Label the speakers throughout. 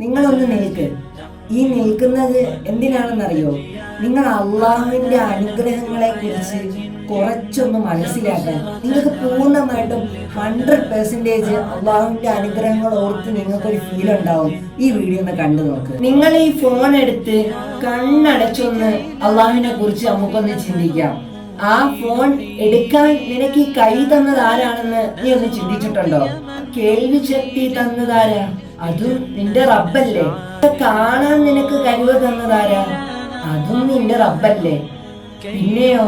Speaker 1: നിങ്ങളൊന്ന് നിൽക്ക്. ഈ നിൽക്കുന്നത് എന്തിനാണെന്നറിയോ? നിങ്ങൾ അള്ളാഹുവിന്റെ അനുഗ്രഹങ്ങളെ കുറിച്ച് കുറച്ചൊന്ന് മനസ്സിലാക്കാൻ നിങ്ങൾക്ക് പൂർണമായിട്ടും ഹൺഡ്രഡ് പെർസെന്റേജ് അള്ളാഹുവിന്റെ അനുഗ്രഹങ്ങൾ ഓർത്ത് നിങ്ങൾക്കൊരു ഫീൽ ഉണ്ടാവും. ഈ വീഡിയോ ഒന്ന് കണ്ടു നോക്ക്. നിങ്ങൾ ഈ ഫോൺ എടുത്ത് കണ്ണടച്ചൊന്ന് അള്ളാഹുവിനെ കുറിച്ച് നമുക്കൊന്ന് ചിന്തിക്കാം. ആ ഫോൺ എടുക്കാൻ നിനക്ക് ഈ കൈ തന്നത് ആരാണെന്ന് നീ ഒന്ന് ചിന്തിച്ചിട്ടുണ്ടോ? കേൾവി ശക്തി തന്നതാരാ അതും നിന്റെ റബ്ബല്ലേ? കാണാൻ നിനക്ക് കഴിവ് തന്നതാരാ? അതും നിന്റെ റബ്ബല്ലേ. പിന്നെയോ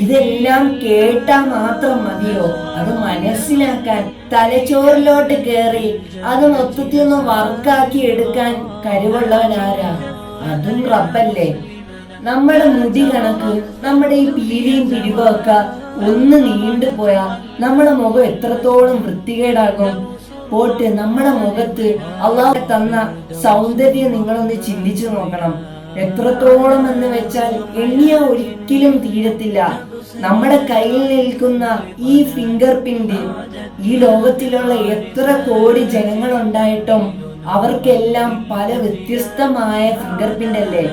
Speaker 1: ഇതെല്ലാം കേട്ടാ മാത്രം മതിയോ? അത് മനസ്സിലാക്കാൻ തലച്ചോറിലോട്ട് കേറി അത് മൊത്തത്തിൽ ഒന്ന് വർക്കാക്കി എടുക്കാൻ കഴിവുള്ളവൻ ആരാ അതും റബ്ബല്ലേ. നമ്മുടെ മുടി കണക്ക് നമ്മുടെ ഈ പീലിയും പിരിവൊക്കെ ഒന്ന് നീണ്ടു പോയാ നമ്മുടെ മുഖം എത്രത്തോളം വൃത്തികേടാകും? പോട്ട് നമ്മുടെ മുഖത്ത് അള്ളാഹ് തന്ന സൗന്ദര്യം നിങ്ങളൊന്ന് ചിന്തിച്ചു നോക്കണം. എത്രത്തോളം എന്ന് വെച്ചാൽ എണ്ണിയ ഒരിക്കലും തീരത്തില്ല. നമ്മുടെ കയ്യിൽ നിൽക്കുന്ന ഈ ഫിംഗർ പ്രിന്റ് ഈ ലോകത്തിലുള്ള എത്ര കോടി ജനങ്ങളുണ്ടായിട്ടും അവർക്കെല്ലാം പല വ്യത്യസ്തമായ ഫിംഗർ പ്രിന്റ് അല്ലേ?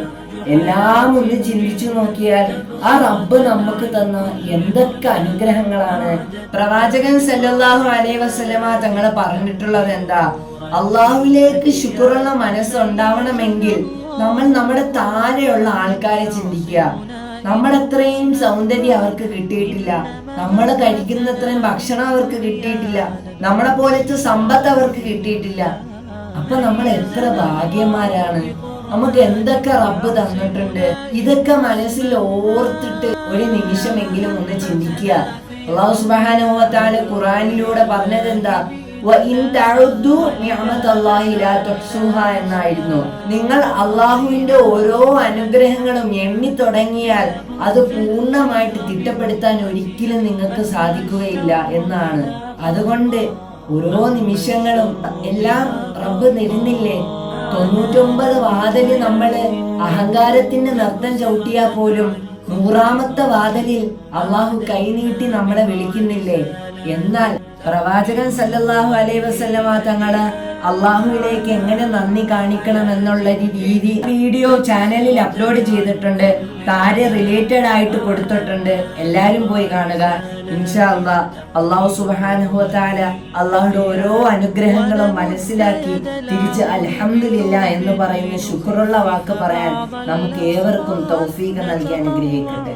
Speaker 1: എല്ലാം ഒന്ന് ചിന്തിച്ചു നോക്കിയാൽ ആ റബ്ബ് നമുക്ക് തന്ന എന്തൊക്കെ അനുഗ്രഹങ്ങളാണ്. പ്രവാചകൻ സല്ലല്ലാഹു അലൈഹി വസല്ലമ തങ്ങൾ പറഞ്ഞിട്ടുള്ളത് എന്താ? അള്ളാഹുവിലേക്ക് ശുക്രുള്ള മനസ്സുണ്ടാവണമെങ്കിൽ നമ്മൾ നമ്മുടെ താഴെയുള്ള ആൾക്കാരെ ചിന്തിക്കുക. നമ്മളത്രയും സൗന്ദര്യം അവർക്ക് കിട്ടിയിട്ടില്ല. നമ്മൾ കഴിക്കുന്നത്രയും ഭക്ഷണം അവർക്ക് കിട്ടിയിട്ടില്ല. നമ്മളെ പോലത്തെ സമ്പത്ത് അവർക്ക് കിട്ടിയിട്ടില്ല. അപ്പൊ നമ്മൾ എത്ര ഭാഗ്യന്മാരാണ്. നമുക്ക് എന്തൊക്കെ റബ്ബ് തന്നിട്ടുണ്ട്? ഇതൊക്കെ മനസ്സിൽ ഓർത്തിട്ട് ഒരു നിമിഷമെങ്കിലും ഒന്ന് ചിന്തിക്കുക. അള്ളാഹു സുബ്ഹാനഹു ഖുറാനിലൂടെ പറഞ്ഞത് എന്താ എന്നായിരുന്നു. നിങ്ങൾ അള്ളാഹുവിന്റെ ഓരോ അനുഗ്രഹങ്ങളും എണ്ണി തുടങ്ങിയാൽ അത് പൂർണമായിട്ട് തിട്ടപ്പെടുത്താൻ ഒരിക്കലും നിങ്ങൾക്ക് സാധിക്കുകയില്ല എന്നാണ്. അതുകൊണ്ട് ഓരോ നിമിഷങ്ങളും എല്ലാം റബ്ബ് നിരുന്നില്ലേ തൊണ്ണൂറ്റൊമ്പത് വാതിൽ നമ്മൾ അഹങ്കാരത്തിന്റെ നൃത്തം ചവിട്ടിയാൽ പോലും നൂറാമത്തെ വാതിലിൽ അള്ളാഹു കൈനീട്ടി നമ്മളെ വിളിക്കുന്നില്ലേ? എന്നാൽ പ്രവാചകൻ സല്ലല്ലാഹു അലൈ വസല്ലമ തങ്ങൾ അള്ളാഹുവിലേക്ക് എങ്ങനെ നന്ദി കാണിക്കണം എന്നുള്ള രീതി വീഡിയോ ചാനലിൽ അപ്ലോഡ് ചെയ്തിട്ടുണ്ട്. താരെ റിലേറ്റഡ് ആയിട്ട് കൊടുത്തിട്ടുണ്ട്. എല്ലാരും പോയി കാണുക. ഇൻഷാ അള്ളാ അള്ളാഹു സുബ്ഹാനഹു വതആല അള്ളാഹുടെ ഓരോ അനുഗ്രഹങ്ങളും മനസ്സിലാക്കി തിരിച്ച് അലഹമില്ല എന്ന് പറയുന്ന ശുക്രുള്ള വാക്ക് പറയാൻ നമുക്ക് ഏവർക്കും തൗഫീഖ് നൽകി അനുഗ്രഹിക്കട്ടെ.